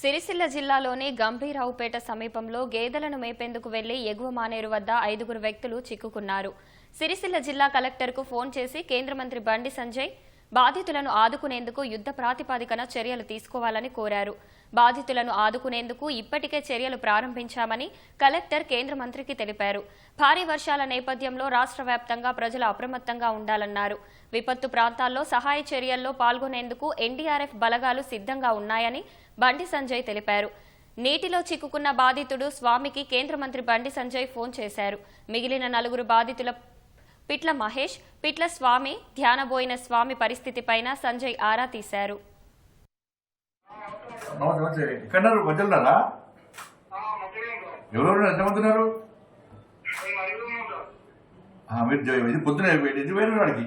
సిరిసిల్ల జిల్లాలోని గంభీరావుపేట సమీపంలో గేదెలను మేపేందుకు వెళ్ళి ఎగువ మానేరు వద్ద ఐదుగురు వ్యక్తులు చిక్కుకున్నారు. సిరిసిల్ల జిల్లా కలెక్టర్కు ఫోన్ చేసి కేంద్ర మంత్రి బండి సంజయ్ బాధితులను ఆదుకునేందుకు యుద్ధ ప్రాతిపదికన చర్యలు తీసుకోవాలని కోరారు. బాధితులను ఆదుకునేందుకు ఇప్పటికే చర్యలు ప్రారంభించామని కలెక్టర్ కేంద్ర మంత్రికి తెలిపారు. భారీ వర్షాల నేపథ్యంలో రాష్ట్ర వ్యాప్తంగా ప్రజలు అప్రమత్తంగా ఉండాలన్నారు. విపత్తు ప్రాంతాల్లో సహాయ చర్యల్లో పాల్గొనేందుకు ఎన్డీఆర్ఎఫ్ బలగాలు సిద్ధంగా ఉన్నాయని బండి సంజయ్ తెలిపారు. నీటిలో చిక్కుకున్న బాధితుడు స్వామికి కేంద్ర మంత్రి బండి సంజయ్ ఫోన్ చేశారు. మిగిలిన నలుగురు బాధితుల పిట్ల మహేష్ పిట్ల స్వామి ధ్యానబోయిన స్వామి పరిస్థితిపైన సంజయ్ ఆరా తీశారు. ఎవరెవరు ఎంతమంది ఉన్నారు మీరు ఇది పొద్దున వాడికి.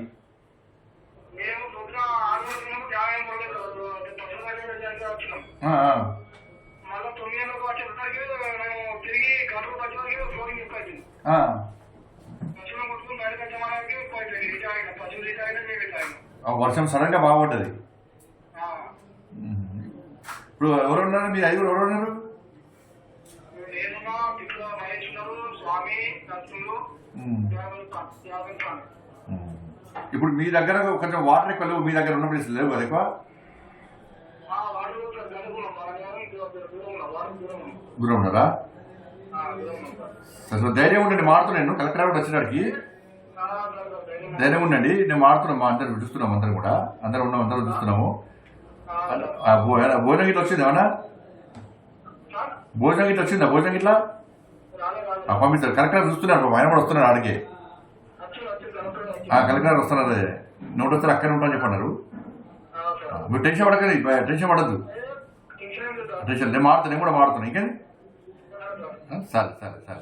న్యాయం పడలేదు తొమ్మిది గంటలకు వర్షం సడన్గా బాగుపడ్డది ఉమ్. ఇప్పుడు ఎవరు ఉన్నారు మీ ఐదుగురు ఎవరు ఉన్నారు. ఇప్పుడు మీ దగ్గర కొంచెం వాటర్ ఎక్కువ లేవు మీ దగ్గర ఉన్న ప్లేస్ లేవు కదా ఎక్కువ? దూరం ఉన్నారా? ధైర్యం ఉండండి మారుతున్నాను కలెక్టర్ కూడా వచ్చినాడికి ధైర్యం ఉండండి నేను మారుతున్నాం మా అందరం చూస్తున్నాం అందరం కూడా. అందరం ఉన్నాం అందరం చూస్తున్నాము భోజనం గిట్ల వచ్చింది ఏమన్నా? భోజనం గిట్ల వచ్చిందా? భోజనం గిట్లా? పంపిస్తారు. కలెక్టర్ చూస్తున్నారు ఆయన కూడా వస్తున్నారు ఆడికి. కలెక్టర్ వస్తున్నారు అదే. నోటి వస్తారు అక్కడే ఉంటామని చెప్పన్నారు. మీరు టెన్షన్ పడకండి టెన్షన్ పడద్దు. టెన్షన్ నేను మారుతాను నేను కూడా మారుతాను ఇంకేం సార్. సరే సరే సరే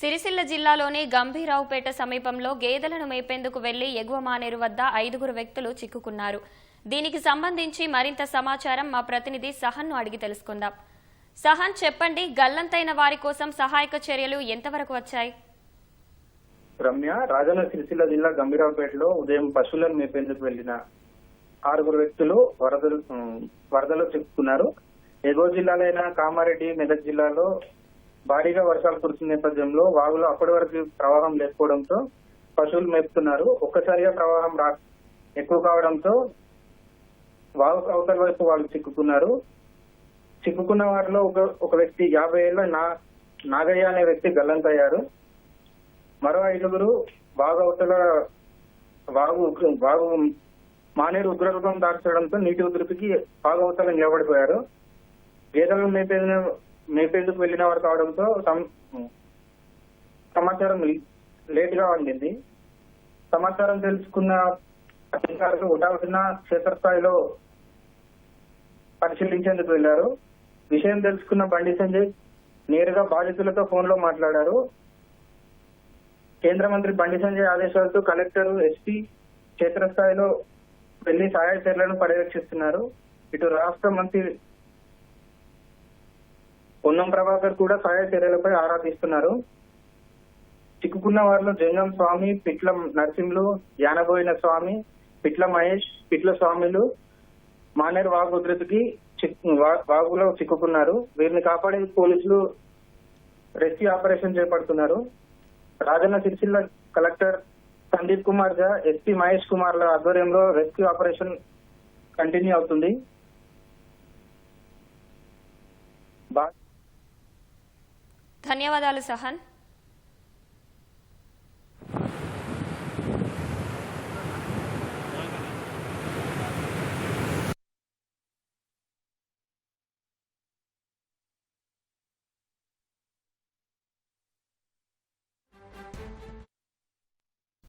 సిరిసిల్ల జిల్లాలోని గంభీరావుపేట సమీపంలో గేదెలను మేపేందుకు వెళ్ళి ఎగువ మానేరు వద్ద ఐదుగురు వ్యక్తులు చిక్కుకున్నారు. దీనికి సంబంధించి మరింత సమాచారం మా ప్రతినిధి సహన్ను అడిగి తెలుసుకుందాం. సహన్ చెప్పండి గల్లంతైన వారి కోసం సహాయక చర్యలు ఎంతవరకు వచ్చాయి? రమ్య రాజన్న సిరిసిల్ల జిల్లా గంభీరావుపేటలో ఉదయం పశువులను మేపేందుకు వెళ్ళిన ఆరుగురు వ్యక్తులు వరదలు వరదలో చిక్కుకున్నారు. ఎగువ జిల్లాలైన కామారెడ్డి మెదక్ జిల్లాలో భారీగా వర్షాలు కురిసిన నేపథ్యంలో వాగులో అప్పటి వరకు ప్రవాహం లేకపోవడంతో పశువులు మేపుతున్నారు. ఒక్కసారిగా ప్రవాహం రా ఎక్కువ కావడంతో వాగు అవతల వైపు వాళ్ళు చిక్కుకున్నారు. చిక్కుకున్న వారిలో ఒక ఒక వ్యక్తి యాభై ఏళ్ళ నా నాగయ్య అనే వ్యక్తి గల్లంతయ్యారు. మరో ఐదుగురు బాగా అవతల వాగు వాగు మానేరు ఉగ్రరూపం దాల్చడంతో నీటి ఉధృతికి బాగా అవతల నిలబడిపోయారు. గేదెలను మేపేదిన మేపేందుకు వెళ్ళిన వారు కావడంతో సం- సమాచారం లేట్గా అందింది. సమాచారం తెలుసుకున్న అధికారులు ఉటాల్సిన క్షేత్రస్థాయిలో పరిశీలించేందుకు వెళ్ళారు విషయం తెలుసుకున్న బండి సంజయ్ నేరుగా బాధితులతో ఫోన్లో మాట్లాడారు. కేంద్ర మంత్రి బండి సంజయ్ ఆదేశాలతో కలెక్టర్ ఎస్పీ క్షేత్రస్థాయిలో వెళ్ళి సహాయ చర్యలను పర్యవేక్షిస్తున్నారు. ఇటు రాష్ట్ర మంత్రి పొన్నం ప్రభాకర్ కూడా సహాయ చర్యలపై ఆరా తీస్తున్నారు. చిక్కుకున్న వారిలో జంగం స్వామి పిట్ల నరసింహులు యానబోయిన స్వామి పిట్ల మహేష్ పిట్ల స్వామిలు మానేరు వాగు ఉధృతికి చిక్కు- వా- వాగులో చిక్కుకున్నారు. వీరిని కాపాడే పోలీసులు రెస్క్యూ ఆపరేషన్ చేపడుతున్నారు. రాజన్న సిరిసిల్ల కలెక్టర్ సందీప్ కుమార్ ఝా ఎస్పీ మహేష్ కుమార్ల ఆధ్వర్యంలో రెస్క్యూ ఆపరేషన్ కంటిన్యూ అవుతుంది. ధన్యవాదాలు సహన్.